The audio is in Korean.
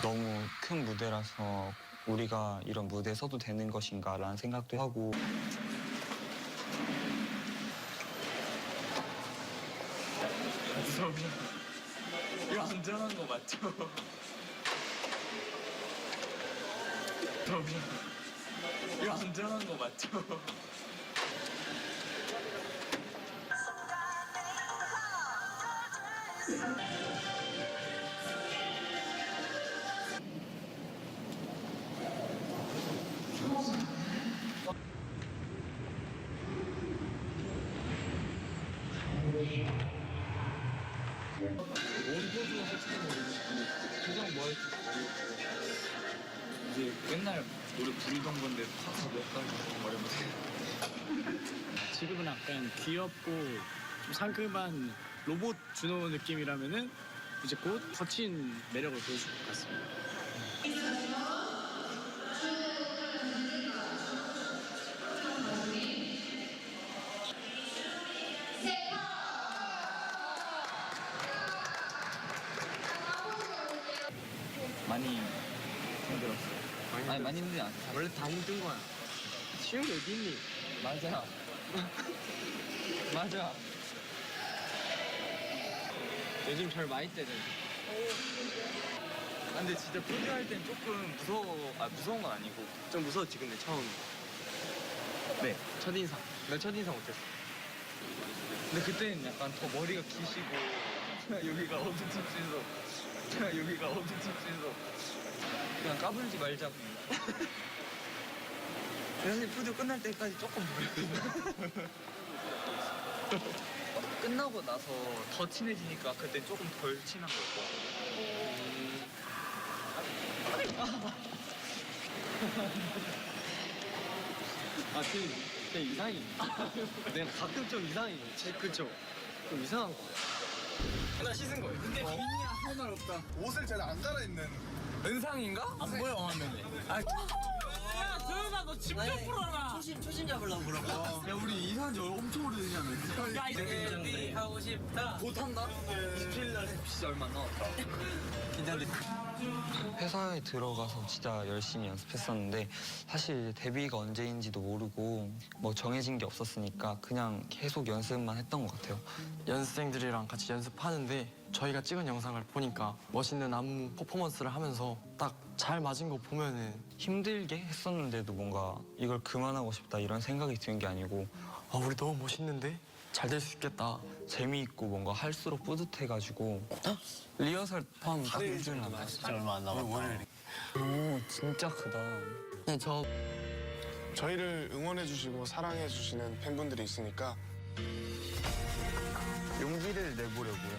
너무 큰 무대라서 우리가 이런 무대에 서도 되는 것인가라는 생각도 하고 무서워요. 이거 안전한 거 맞죠? 무서워요. 이거 안전한 거 맞죠? 포즈가 솔직히 모르겠고 표정 뭐 할지 모르겠고 이제 맨날 노래 부르던 건데 가사 몇 가지 말해보세요 지금은 약간 귀엽고 좀 상큼한 로봇 준호 느낌이라면은 이제 곧 거친 매력을 보여줄 것 같습니다. 많이 힘들었어요. 아니 많이 힘들지 않아 원래 다 힘든 거야. 쉬운 게 어디 있니? 맞아. 맞아. 요즘 절 많이 때려. 아, 근데 진짜 포즈할 땐 조금 무서워 아 무서운 건 아니고 좀 무서웠지 근데 처음. 네. 첫인상. 나 첫인상 못했어. 근데 그때는 약간 더 머리가 기시고 여기가 엄청 찝찝해서 여기가 엄청 찝찝해서 그냥 까불지 말자고 사실 푸드 끝날 때까지 조금 보여요 끝나고 나서 더 친해지니까 그때 조금 덜 친한 거였고 아, 그, 그 이상이. 내가 가끔 좀 이상해. 제, 그쵸? 좀 이상한 거. 나 씻은 거예요. 근데 빈 없다. 옷을 잘 안 갈아입는 은상인가? 안 보여, 화면에. 아, 야, 조현아, 너 집 좀 풀어라. 초심 초심 잡으려고 그런 거. 야 우리 이사한 지 엄청 오래되냐면 야, 이제 하고 싶다. 못한다? 27일 날 진짜 얼마 안 남았다 긴장돼 회사에 들어가서 진짜 열심히 연습했었는데 사실 데뷔가 언제인지도 모르고 뭐 정해진 게 없었으니까 그냥 계속 연습만 했던 것 같아요 연습생들이랑 같이 연습하는데 저희가 찍은 영상을 보니까 멋있는 안무 퍼포먼스를 하면서 딱 잘 맞은 거 보면은 힘들게 했었는데도 뭔가 이걸 그만하고 싶다 이런 생각이 드는 게 아니고 아 우리 너무 멋있는데? 잘 될 수 있겠다. 재미있고 뭔가 할수록 뿌듯해가지고 리허설 포함 딱 일주일 남았어요. 진짜 얼마 안 남았다. 오 진짜 크다. 네, 저 저희를 응원해 주시고 사랑해 주시는 팬분들이 있으니까 용기를 내보려고요